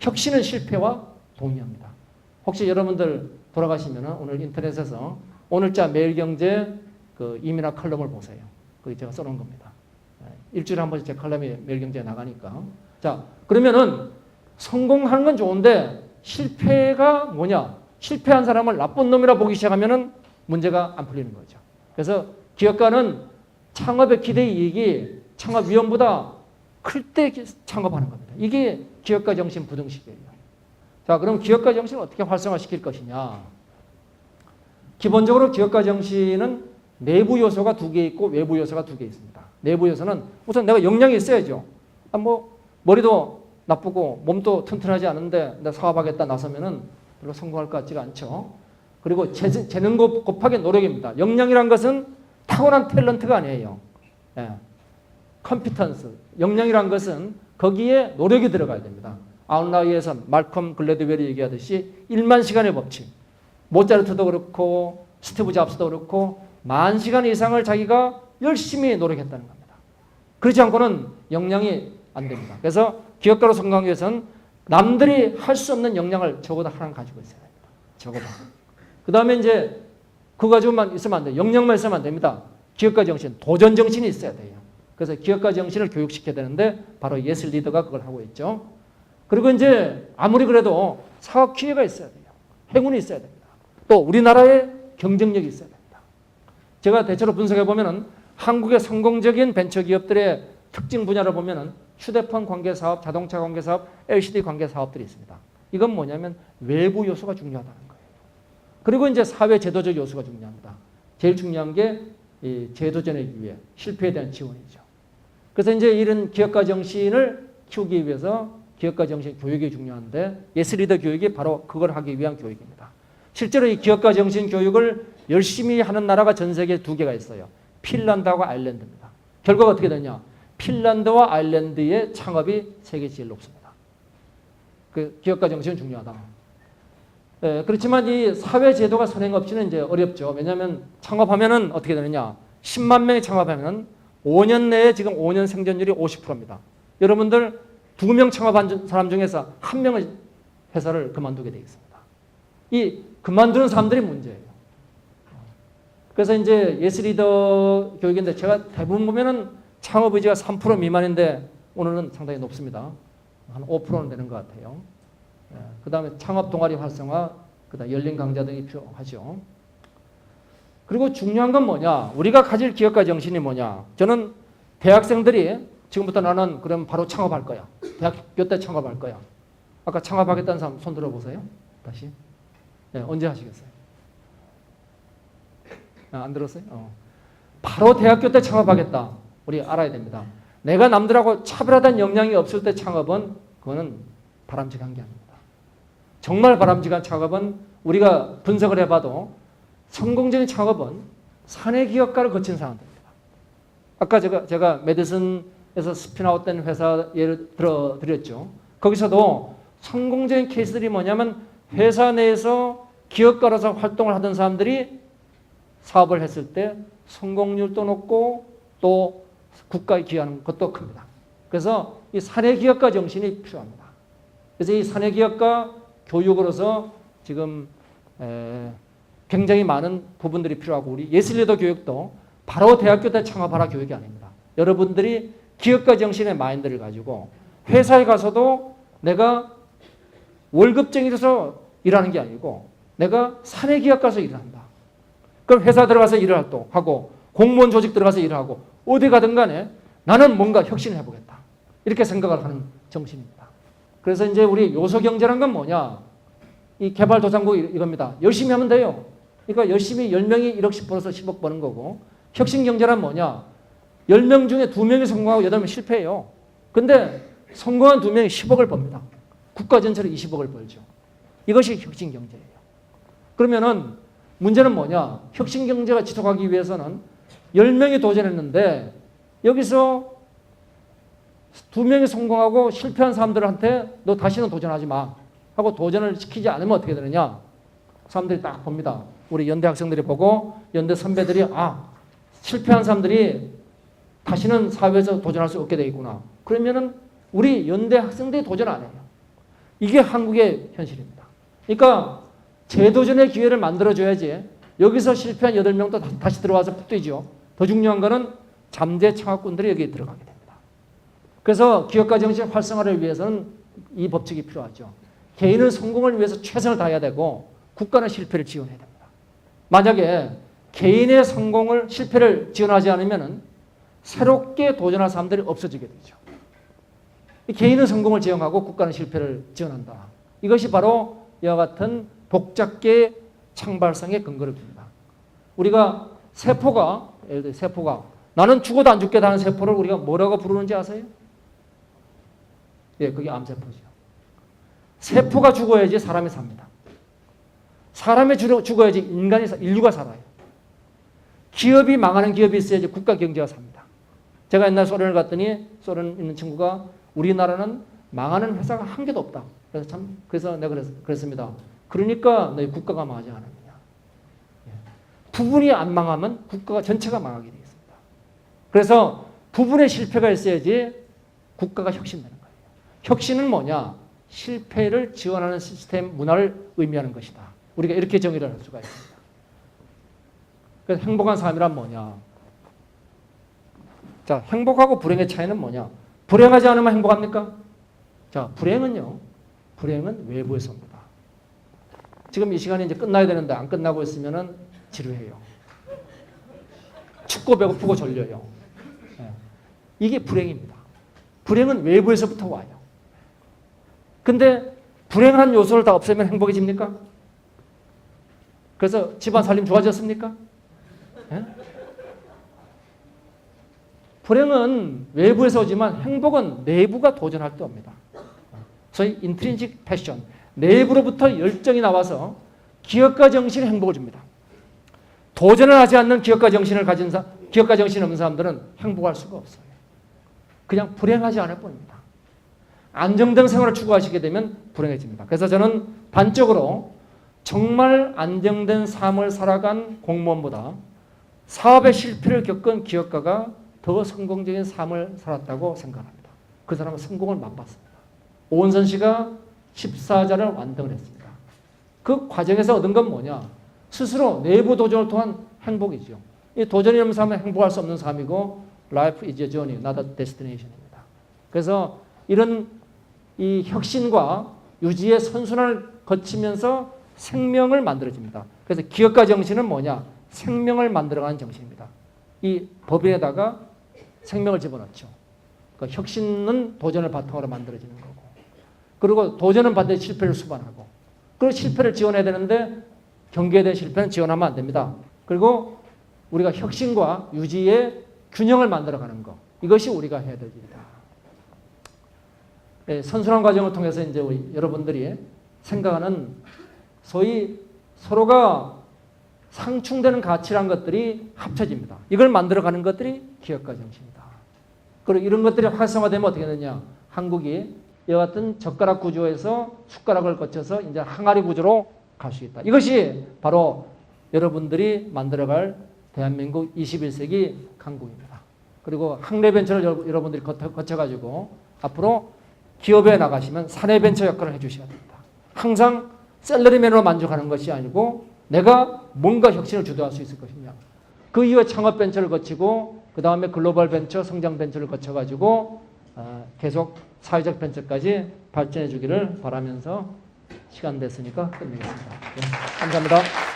혁신은 실패와 동의합니다. 혹시 여러분들 돌아가시면 오늘 인터넷에서 오늘자 매일경제 그 이민아 칼럼을 보세요. 그게 제가 써놓은 겁니다. 예, 일주일에 한 번씩 제 칼럼이 매일경제에 나가니까. 자, 그러면은 성공하는 건 좋은데 실패가 뭐냐? 실패한 사람을 나쁜 놈이라 보기 시작하면은 문제가 안 풀리는 거죠. 그래서 기업가는 창업의 기대 이익이 창업 위험보다 클 때 창업하는 겁니다. 이게 기업가 정신 부등식이에요. 자, 그럼 기업가 정신을 어떻게 활성화시킬 것이냐? 기본적으로 기업가 정신은 내부 요소가 두 개 있고 외부 요소가 두 개 있습니다. 내부 요소는 우선 내가 역량이 있어야죠. 아, 뭐 머리도 나쁘고 몸도 튼튼하지 않은데 내가 사업하겠다 나서면은 별로 성공할 것 같지가 않죠. 그리고 재, 재능 곱- 곱하기 노력입니다. 역량이란 것은 타고난 탤런트가 아니에요. 예. 컴피턴스, 역량이란 것은 거기에 노력이 들어가야 됩니다. 아웃라이에서 말컴 글래드웰이 얘기하듯이 1만 시간의 법칙. 모차르트도 그렇고 스티브 잡스도 그렇고 만 시간 이상을 자기가 열심히 노력했다는 겁니다. 그렇지 않고는 역량이 안 됩니다. 그래서 기업가로 성공하기 위해서는 남들이 할 수 없는 역량을 적어도 하나 가지고 있어야 됩니다. 적어도. 그 다음에 이제 그거 가지고만 있으면 안 돼요. 역량만 있으면 안 됩니다. 기업가 정신, 도전 정신이 있어야 돼요. 그래서 기업가 정신을 교육시켜야 되는데 바로 예슬 리더가 그걸 하고 있죠. 그리고 이제 아무리 그래도 사업 기회가 있어야 돼요. 행운이 있어야 됩니다. 또 우리나라의 경쟁력이 있어야 됩니다. 제가 대체로 분석해 보면은 한국의 성공적인 벤처 기업들의 특징 분야를 보면은 휴대폰 관계 사업, 자동차 관계 사업, LCD 관계 사업들이 있습니다. 이건 뭐냐면 외부 요소가 중요하다는 거예요. 그리고 이제 사회 제도적 요소가 중요합니다. 제일 중요한 게이 제도 전의 기회, 실패에 대한 지원이죠. 그래서 이제 이런 기업가 정신을 키우기 위해서 기업가 정신 교육이 중요한데 예스 리더 교육이 바로 그걸 하기 위한 교육입니다. 실제로 이 기업가 정신 교육을 열심히 하는 나라가 전 세계에 두 개가 있어요. 핀란드하고 아일랜드입니다. 결과가 어떻게 되냐? 핀란드와 아일랜드의 창업이 세계 제일 높습니다. 그 기업가 정신은 중요하다. 예, 그렇지만 이 사회 제도가 선행 없이는 이제 어렵죠. 왜냐하면 창업하면은 어떻게 되느냐? 10만 명이 창업하면은 5년 내에 지금 5년 생존율이 50%입니다. 여러분들 두 명 창업한 사람 중에서 한 명은 회사를 그만두게 되어 있습니다. 이 그만두는 사람들이 문제예요. 그래서 이제 예스 리더 교육인데 제가 대부분 보면은 창업 의지가 3% 미만인데 오늘은 상당히 높습니다. 한 5%는 되는 것 같아요. 그 다음에 창업 동아리 활성화, 그 다음 열린 강좌 등이 필요하죠. 그리고 중요한 건 뭐냐? 우리가 가질 기업가 정신이 뭐냐? 저는 대학생들이 지금부터 나는 그럼 바로 창업할 거야. 대학교 때 창업할 거야. 아까 창업하겠다는 사람 손 들어보세요. 다시. 네, 언제 하시겠어요? 아, 안 들었어요? 어. 바로 대학교 때 창업하겠다. 우리 알아야 됩니다. 내가 남들하고 차별화된 역량이 없을 때 창업은 그거는 바람직한 게 아닙니다. 정말 바람직한 창업은 우리가 분석을 해봐도 성공적인 창업은 사내 기업가를 거친 사람들입니다. 아까 제가 제가 메디슨에서 스피나웃 된 회사 예를 들어 드렸죠. 거기서도 성공적인 케이스들이 뭐냐면 회사 내에서 기업가로서 활동을 하던 사람들이 사업을 했을 때 성공률도 높고 또 국가에 기여하는 것도 큽니다. 그래서 이 사내 기업가 정신이 필요합니다. 그래서 이 사내 기업가 교육으로서 지금 에, 굉장히 많은 부분들이 필요하고 우리 예술 리더 교육도 바로 대학교 때 창업하라 교육이 아닙니다. 여러분들이 기업가 정신의 마인드를 가지고 회사에 가서도 내가 월급쟁이로서 일하는 게 아니고 내가 사내 기업 가서 일한다. 그럼 회사 들어가서 일을 또 하고 공무원 조직 들어가서 일을 하고 어디 가든 간에 나는 뭔가 혁신을 해보겠다. 이렇게 생각을 하는 정신입니다. 그래서 이제 우리 요소 경제란 건 뭐냐? 이 개발도상국 이겁니다. 열심히 하면 돼요. 그러니까 열심히 10명이 1억씩 벌어서 10억 버는 거고 혁신 경제란 뭐냐? 10명 중에 2명이 성공하고 8명 실패해요. 근데 성공한 2명이 10억을 법니다. 국가 전체로 20억을 벌죠. 이것이 혁신 경제예요. 그러면은 문제는 뭐냐? 혁신 경제가 지속하기 위해서는 10명이 도전했는데 여기서 두 명이 성공하고 실패한 사람들한테 너 다시는 도전하지 마 하고 도전을 시키지 않으면 어떻게 되느냐? 사람들이 딱 봅니다. 우리 연대 학생들이 보고 연대 선배들이 아 실패한 사람들이 다시는 사회에서 도전할 수 없게 되겠구나. 그러면은 우리 연대 학생들이 도전 안 해요. 이게 한국의 현실입니다. 그러니까 재도전의 기회를 만들어줘야지 여기서 실패한 8명도 다- 다시 들어와서 뛰죠. 더 중요한 거는 잠재 창업꾼들이 여기에 들어가게 됩니다. 그래서 기업가 정신 활성화를 위해서는 이 법칙이 필요하죠. 개인은 성공을 위해서 최선을 다해야 되고 국가는 실패를 지원해야 됩니다. 만약에 개인의 성공을 실패를 지원하지 않으면 새롭게 도전할 사람들이 없어지게 되죠. 이 개인은 성공을 지원하고 국가는 실패를 지원한다. 이것이 바로 이와 같은 복잡계 창발성의 근거를 줍니다. 우리가 세포가 예를 들어 세포가 나는 죽어도 안 죽겠다는 세포를 우리가 뭐라고 부르는지 아세요? 예, 그게 암세포죠. 세포가 죽어야지 사람이 삽니다. 사람이 죽어- 죽어야지 인간이 사- 인류가 살아요. 기업이 망하는 기업이 있어야지 국가 경제가 삽니다. 제가 옛날 소련을 갔더니 소련 있는 친구가 우리나라는 망하는 회사가 한 개도 없다. 그래서 참 그래서 내가 그랬, 그랬습니다. 그러니까 너희 국가가 망하지 않았느냐. 예. 부분이 안 망하면 국가가 전체가 망하게 되겠습니다. 그래서 부분의 실패가 있어야지 국가가 혁신되는 거예요. 혁신은 뭐냐? 실패를 지원하는 시스템 문화를 의미하는 것이다. 우리가 이렇게 정의를 할 수가 있습니다. 그래서 행복한 삶이란 뭐냐? 자, 행복하고 불행의 차이는 뭐냐? 불행하지 않으면 행복합니까? 자, 불행은요. 불행은 외부에서 옵니다. 지금 이 시간이 이제 끝나야 되는데 안 끝나고 있으면은 지루해요. 춥고 배고프고 졸려요. 예. 이게 불행입니다. 불행은 외부에서부터 와요. 근데 불행한 요소를 다 없애면 행복해집니까? 그래서 집안 살림 좋아졌습니까? 예? 불행은 외부에서 오지만 행복은 내부가 도전할 때 옵니다. 소위 인트린식 패션, 내부로부터 열정이 나와서 기업가 정신이 행복을 줍니다. 도전을 하지 않는 기업가 정신을 가진 사, 기업가 정신 없는 사람들은 행복할 수가 없어요. 그냥 불행하지 않을 뿐입니다. 안정된 생활을 추구하시게 되면 불행해집니다. 그래서 저는 단적으로 정말 안정된 삶을 살아간 공무원보다 사업의 실패를 겪은 기업가가 더 성공적인 삶을 살았다고 생각합니다. 그 사람은 성공을 맛봤습니다. 오은선 씨가 14자를 완등을 했습니다. 그 과정에서 얻은 건 뭐냐? 스스로 내부 도전을 통한 행복이죠. 이 도전이 없는 삶은 행복할 수 없는 삶이고 life is a journey, not a destination입니다. 그래서 이런 이 혁신과 유지의 선순환을 거치면서 생명을 만들어집니다. 그래서 기업가 정신은 뭐냐? 생명을 만들어가는 정신입니다. 이 법인에다가 생명을 집어넣죠. 그 혁신은 도전을 바탕으로 만들어지는 거고. 그리고 도전은 반드시 실패를 수반하고. 그 실패를 지원해야 되는데 경계에 대한 실패는 지원하면 안 됩니다. 그리고 우리가 혁신과 유지의 균형을 만들어가는 거. 이것이 우리가 해야 될 일이다. 예, 선순환 과정을 통해서 이제 여러분들이 생각하는 소위 서로가 상충되는 가치란 것들이 합쳐집니다. 이걸 만들어가는 것들이 기업가 정신이다. 그리고 이런 것들이 활성화되면 어떻게 되느냐? 한국이 이와 같은 젓가락 구조에서 숟가락을 거쳐서 이제 항아리 구조로 갈 수 있다. 이것이 바로 여러분들이 만들어갈 대한민국 21세기 강국입니다. 그리고 항례벤처를 여러분들이 거쳐가지고 앞으로 기업에 나가시면 사내벤처 역할을 해주셔야 됩니다. 항상 셀러리맨으로 만족하는 것이 아니고 내가 뭔가 혁신을 주도할 수 있을 것이냐. 그 이후에 창업 벤처를 거치고 그 다음에 글로벌 벤처, 성장 벤처를 거쳐가지고 어, 계속 사회적 벤처까지 발전해 주기를 바라면서 시간 됐으니까 끝내겠습니다. 네, 감사합니다.